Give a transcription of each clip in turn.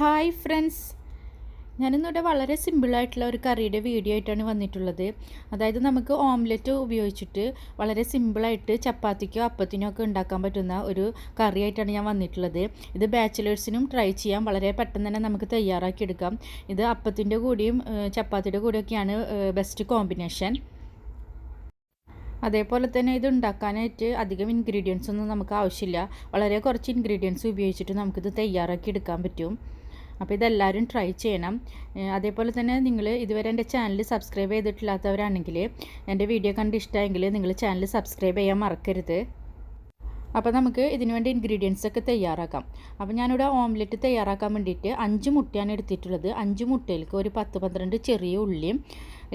Hi friends. ഞാനിന്നിവിടെ വളരെ സിമ്പിളായിട്ടുള്ള ഒരു കറിയുടെ വീഡിയോ ആയിട്ടാണ് വന്നിട്ടുള്ളത്. അതായത് നമുക്ക് ഓംലെറ്റ് ഉപയോഗിച്ചിട്ട് വളരെ സിമ്പിളായിട്ട് ചപ്പാത്തിക്കോ അപ്പത്തിനോ ഒക്കെ ഉണ്ടാക്കാൻ പറ്റുന്ന ഒരു കറിയായിട്ടാണ് ഞാൻ വന്നിട്ടുള്ളത്. ഇത് ബാച്ചിലേഴ്സിനും ട്രൈ ചെയ്യാം. വളരെ പെട്ടെന്ന് തന്നെ നമുക്ക് തയ്യാറാക്കി എടുക്കാം. ഇത് അപ്പത്തിന്റെ കൂടിയും ചപ്പാത്തിയുടെ കൂടിയൊക്കെയാണ് ബെസ്റ്റ് കോമ്പിനേഷൻ അതേപോലെ തന്നെ ഇത് ഉണ്ടാക്കാനായിട്ട് അധികം ഇൻഗ്രീഡിയൻസ് ഒന്നും നമുക്ക് ആവശ്യമില്ല. വളരെ കുറച്ച് ഇൻഗ്രീഡിയൻസ് ഉപയോഗിച്ചിട്ട് നമുക്കിത് തയ്യാറാക്കി എടുക്കാൻ പറ്റും. അപ്പോൾ ഇതെല്ലാവരും ട്രൈ ചെയ്യണം. അതേപോലെ തന്നെ നിങ്ങൾ ഇതുവരെ എന്റെ ചാനൽ സബ്സ്ക്രൈബ് ചെയ്തിട്ടില്ലാത്തവരാണെങ്കിൽ എന്റെ വീഡിയോ കണ്ട് ഇഷ്ടമായെങ്കിൽ നിങ്ങൾ ചാനൽ സബ്സ്ക്രൈബ് ചെയ്യാൻ മറക്കരുത്. അപ്പോൾ നമുക്ക് ഇതിനുവേണ്ടി ഇൻഗ്രീഡിയൻസ് ഒക്കെ തയ്യാറാക്കാം. അപ്പോൾ ഞാനിവിടെ ഓംലെറ്റ് തയ്യാറാക്കാൻ വേണ്ടിയിട്ട് അഞ്ച് മുട്ടയാണ് എടുത്തിട്ടുള്ളത്. അഞ്ച് മുട്ടയിലേക്ക് ഒരു പത്ത് പന്ത്രണ്ട് ചെറിയ ഉള്ളിയും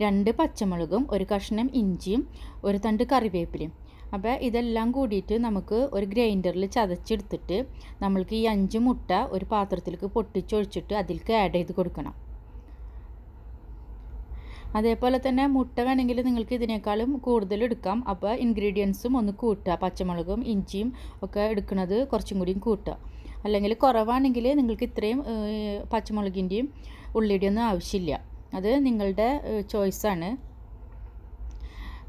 രണ്ട് പച്ചമുളകും ഒരു കഷ്ണം ഇഞ്ചിയും ഒരു തണ്ട് കറിവേപ്പിലയും. അപ്പോൾ ഇതെല്ലാം കൂടിയിട്ട് നമുക്ക് ഒരു ഗ്രൈൻഡറിൽ ചതച്ചെടുത്തിട്ട് നമ്മൾക്ക് ഈ അഞ്ച് മുട്ട ഒരു പാത്രത്തിലേക്ക് പൊട്ടിച്ചൊഴിച്ചിട്ട് അതിലേക്ക് ആഡ് ചെയ്ത് കൊടുക്കണം. അതേപോലെ തന്നെ മുട്ട വേണമെങ്കിൽ നിങ്ങൾക്ക് ഇതിനേക്കാളും കൂടുതൽ എടുക്കാം. അപ്പോൾ ഇൻഗ്രീഡിയൻസും ഒന്ന് കൂട്ടുക. പച്ചമുളകും ഇഞ്ചിയും ഒക്കെ എടുക്കുന്നത് കുറച്ചും കൂടിയും കൂട്ടുക. അല്ലെങ്കിൽ കുറവാണെങ്കിൽ നിങ്ങൾക്ക് ഇത്രയും പച്ചമുളകിന്റെയും ഉള്ളിയുടെയും ഒന്നും ആവശ്യമില്ല. അത് നിങ്ങളുടെ ചോയ്സാണ്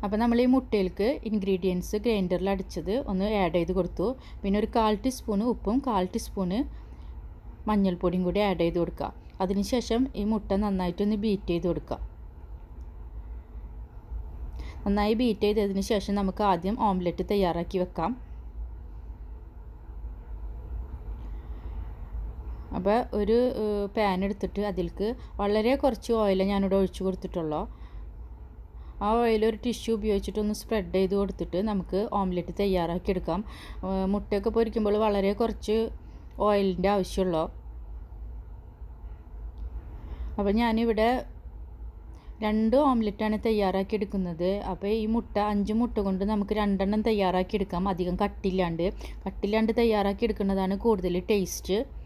അപ്പോൾ നമ്മൾ ഈ മുട്ടയിലേക്ക് ഇൻഗ്രീഡിയൻസ് ഗ്രൈൻഡറിൽ അടിച്ചത് ഒന്ന് ആഡ് ചെയ്ത് കൊടുത്തു. പിന്നെ ഒരു കാൽ ടീസ്പൂണ് ഉപ്പും കാൽ ടീസ്പൂണ് മഞ്ഞൾപ്പൊടിയും കൂടി ആഡ് ചെയ്ത് കൊടുക്കുക. അതിനുശേഷം ഈ മുട്ട നന്നായിട്ടൊന്ന് ബീറ്റ് ചെയ്ത് കൊടുക്കുക. നന്നായി ബീറ്റ് ചെയ്തതിന് ശേഷം നമുക്ക് ആദ്യം ഓംലെറ്റ് തയ്യാറാക്കി വെക്കാം. അപ്പോൾ ഒരു പാൻ എടുത്തിട്ട് അതിൽക്ക് വളരെ കുറച്ച് ഓയിൽ ഞാനിവിടെ ഒഴിച്ചു കൊടുത്തിട്ടുള്ളൂ. ആ ഓയിൽ ഒരു ടിഷ്യൂ ഉപയോഗിച്ചിട്ടൊന്ന് സ്പ്രെഡ് ചെയ്ത് കൊടുത്തിട്ട് നമുക്ക് ഓംലെറ്റ് തയ്യാറാക്കി എടുക്കാം. മുട്ടയൊക്കെ പൊരിക്കുമ്പോൾ വളരെ കുറച്ച് ഓയിലിന്റെ ആവശ്യമുള്ളൂ. അപ്പോൾ ഞാനിവിടെ രണ്ട് ഓംലെറ്റാണ് തയ്യാറാക്കി എടുക്കുന്നത്. അപ്പോൾ ഈ മുട്ട അഞ്ച് മുട്ട കൊണ്ട് നമുക്ക് രണ്ടെണ്ണം തയ്യാറാക്കി എടുക്കാം. അധികം കട്ടില്ലാണ്ട്. കട്ടില്ലാണ്ട് തയ്യാറാക്കി എടുക്കുന്നതാണ് കൂടുതൽ ടേസ്റ്റ്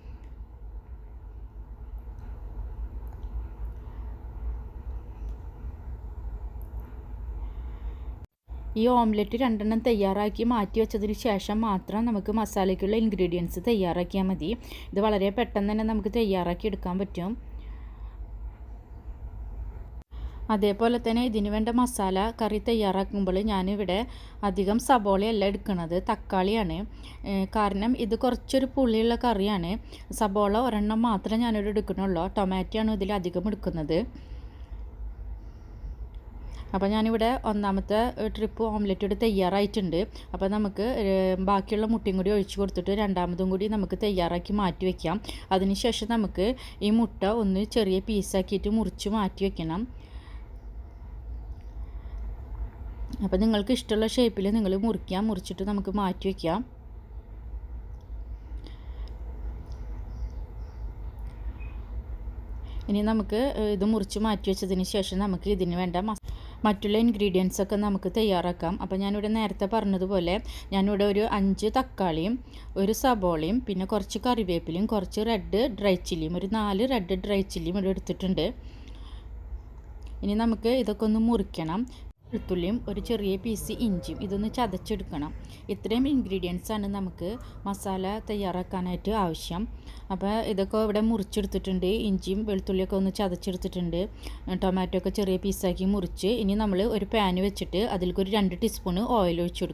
ഈ ഓംലെറ്റ് രണ്ടെണ്ണം തയ്യാറാക്കി മാറ്റി വെച്ചതിന് ശേഷം മാത്രം നമുക്ക് മസാലയ്ക്കുള്ള ഇൻഗ്രീഡിയൻസ് തയ്യാറാക്കിയാൽ മതി. ഇത് വളരെ പെട്ടെന്ന് തന്നെ നമുക്ക് തയ്യാറാക്കി എടുക്കാൻ പറ്റും. അതേപോലെ തന്നെ ഇതിന് വേണ്ട മസാല കറി തയ്യാറാക്കുമ്പോൾ ഞാനിവിടെ അധികം സബോളയല്ല എടുക്കുന്നത് തക്കാളിയാണ്. കാരണം ഇത് കുറച്ചൊരു പുളിയുള്ള കറിയാണ്. സബോള ഒരെണ്ണം മാത്രമേ ഞാനിവിടെ എടുക്കുന്നുള്ളൂ. ടൊമാറ്റോ ആണ് ഇതിൽ അധികം എടുക്കുന്നത്. അപ്പോൾ ഞാനിവിടെ ഒന്നാമത്തെ ട്രിപ്പ് ഓംലെറ്റ് ഇവിടെ തയ്യാറായിട്ടുണ്ട്. അപ്പോൾ നമുക്ക് ബാക്കിയുള്ള മുട്ടയും കൂടി ഒഴിച്ചു കൊടുത്തിട്ട് രണ്ടാമതും കൂടി നമുക്ക് തയ്യാറാക്കി മാറ്റി വയ്ക്കാം അതിനുശേഷം നമുക്ക് ഈ മുട്ട ഒന്ന് ചെറിയ പീസാക്കിയിട്ട് മുറിച്ച് മാറ്റി വയ്ക്കണം അപ്പോൾ നിങ്ങൾക്ക് ഇഷ്ടമുള്ള ഷേപ്പിൽ നിങ്ങൾ മുറിക്കാം. മുറിച്ചിട്ട് നമുക്ക് മാറ്റി വയ്ക്കാം ഇനി നമുക്ക് ഇത് മുറിച്ച് മാറ്റി വെച്ചതിന് ശേഷം നമുക്ക് ഇതിന് വേണ്ട മറ്റുള്ള ഇൻഗ്രീഡിയൻസ് ഒക്കെ നമുക്ക് തയ്യാറാക്കാം. അപ്പോൾ ഞാനിവിടെ നേരത്തെ പറഞ്ഞതുപോലെ ഞാനിവിടെ ഒരു അഞ്ച് തക്കാളിയും ഒരു സബോളയും പിന്നെ കുറച്ച് കറിവേപ്പിലയും കുറച്ച് റെഡ് ഡ്രൈ ചില്ലിയും ഒരു നാല് റെഡ് ഡ്രൈ ചില്ലിയും ഇവിടെ എടുത്തിട്ടുണ്ട്. ഇനി നമുക്ക് ഇതൊക്കെ ഒന്ന് മുറിക്കണം. വെളുത്തുള്ളിയും ഒരു ചെറിയ പീസ് ഇഞ്ചിയും ഇതൊന്ന് ചതച്ചെടുക്കണം. ഇത്രയും ഇൻഗ്രീഡിയൻസ് ആണ് നമുക്ക് മസാല തയ്യാറാക്കാനായിട്ട് ആവശ്യം. അപ്പോൾ ഇതൊക്കെ ഇവിടെ മുറിച്ചെടുത്തിട്ടുണ്ട്. ഇഞ്ചിയും വെളുത്തുള്ളിയൊക്കെ ഒന്ന് ചതച്ചെടുത്തിട്ടുണ്ട്. ടൊമാറ്റോ ഒക്കെ ചെറിയ പീസാക്കി മുറിച്ച് ഇനി നമ്മൾ ഒരു പാന് വെച്ചിട്ട് അതിലേക്ക് ഒരു രണ്ട് ടീസ്പൂൺ ഓയിൽ ഒഴിച്ചു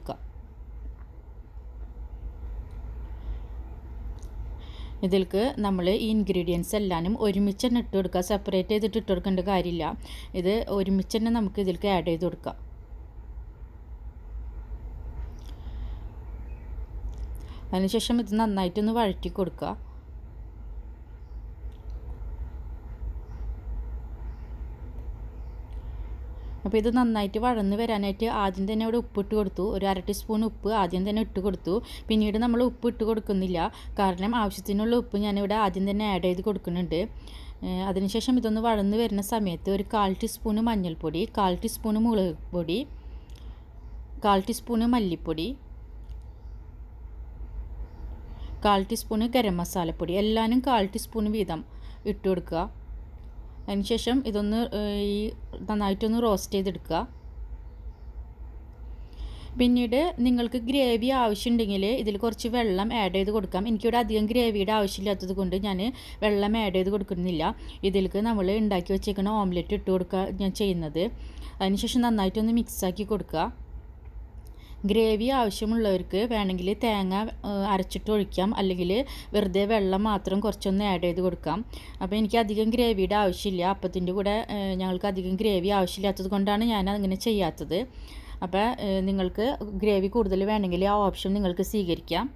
ഇതിലേക്ക് നമ്മൾ ഈ ഇൻഗ്രീഡിയൻസ് എല്ലാനും ഒരുമിച്ച് തന്നെ ഇട്ട് കൊടുക്കുക സെപ്പറേറ്റ് ചെയ്തിട്ട് ഇട്ട് കൊടുക്കേണ്ട കാര്യമില്ല. ഇത് ഒരുമിച്ച് തന്നെ നമുക്ക് ഇതിലേക്ക് ആഡ് ചെയ്ത് കൊടുക്കാം. അതിനുശേഷം ഇത് നന്നായിട്ടൊന്ന് വഴറ്റി കൊടുക്കുക അപ്പോൾ ഇത് നന്നായിട്ട് വഴന്ന് വരാനായിട്ട് ആദ്യം തന്നെ അവിടെ ഉപ്പിട്ട് കൊടുത്തു. ഒരു അര ടീസ്പൂൺ ഉപ്പ് ആദ്യം തന്നെ ഇട്ട് കൊടുത്തു. പിന്നീട് നമ്മൾ ഉപ്പ് ഇട്ട് കൊടുക്കുന്നില്ല. കാരണം ആവശ്യത്തിനുള്ള ഉപ്പ് ഞാനിവിടെ ആദ്യം തന്നെ ആഡ് ചെയ്ത് കൊടുക്കുന്നുണ്ട്. അതിനുശേഷം ഇതൊന്ന് വഴന്ന് വരുന്ന സമയത്ത് ഒരു കാൽ ടീസ്പൂൺ മഞ്ഞൾപ്പൊടി കാൽ ടീസ്പൂൺ മുളക് പൊടി കാൽ ടീസ്പൂണ് മല്ലിപ്പൊടി കാൽ ടീസ്പൂണ് ഗരം മസാലപ്പൊടി എല്ലാനും കാൽ ടീസ്പൂൺ വീതം ഇട്ട് കൊടുക്കുക. അതിനുശേഷം ഇതൊന്ന് ഈ നന്നായിട്ടൊന്ന് റോസ്റ്റ് ചെയ്തെടുക്കുക. പിന്നീട് നിങ്ങൾക്ക് ഗ്രേവി ആവശ്യമുണ്ടെങ്കിൽ ഇതിൽ കുറച്ച് വെള്ളം ആഡ് ചെയ്ത് കൊടുക്കാം. എനിക്കിവിടെ അധികം ഗ്രേവിയുടെ ആവശ്യമില്ലാത്തത് കൊണ്ട് ഞാൻ വെള്ളം ആഡ് ചെയ്ത് കൊടുക്കുന്നില്ല. ഇതിലേക്ക് നമ്മൾ ഉണ്ടാക്കി വെച്ചേക്കുന്ന ഓംലെറ്റ് ഇട്ട് കൊടുക്കുക ഞാൻ ചെയ്യുന്നത്. അതിനുശേഷം നന്നായിട്ടൊന്ന് മിക്സാക്കി കൊടുക്കുക. ഗ്രേവി ആവശ്യമുള്ളവർക്ക് വേണമെങ്കിൽ തേങ്ങ അരച്ചിട്ട് ഒഴിക്കാം. അല്ലെങ്കിൽ വെറുതെ വെള്ളം മാത്രം കുറച്ചൊന്ന് ആഡ് ചെയ്ത് കൊടുക്കാം. അപ്പോൾ എനിക്ക് അധികം ഗ്രേവിയുടെ ആവശ്യമില്ല. അപ്പത്തിന്റെ കൂടെ ഞങ്ങൾക്ക് അധികം ഗ്രേവി ആവശ്യമില്ലാത്തത് കൊണ്ടാണ് ഞാൻ അങ്ങനെ ചെയ്യാത്തത്. അപ്പോൾ നിങ്ങൾക്ക് ഗ്രേവി കൂടുതൽ വേണമെങ്കിൽ ആ ഓപ്ഷൻ നിങ്ങൾക്ക് സ്വീകരിക്കാം.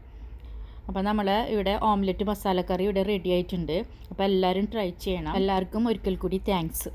അപ്പോൾ നമ്മൾ ഇവിടെ ഓംലെറ്റ് മസാലക്കറി ഇവിടെ റെഡി ആയിട്ടുണ്ട്. അപ്പോൾ എല്ലാവരും ട്രൈ ചെയ്യണം. എല്ലാവർക്കും ഒരിക്കൽ കൂടി താങ്ക്സ്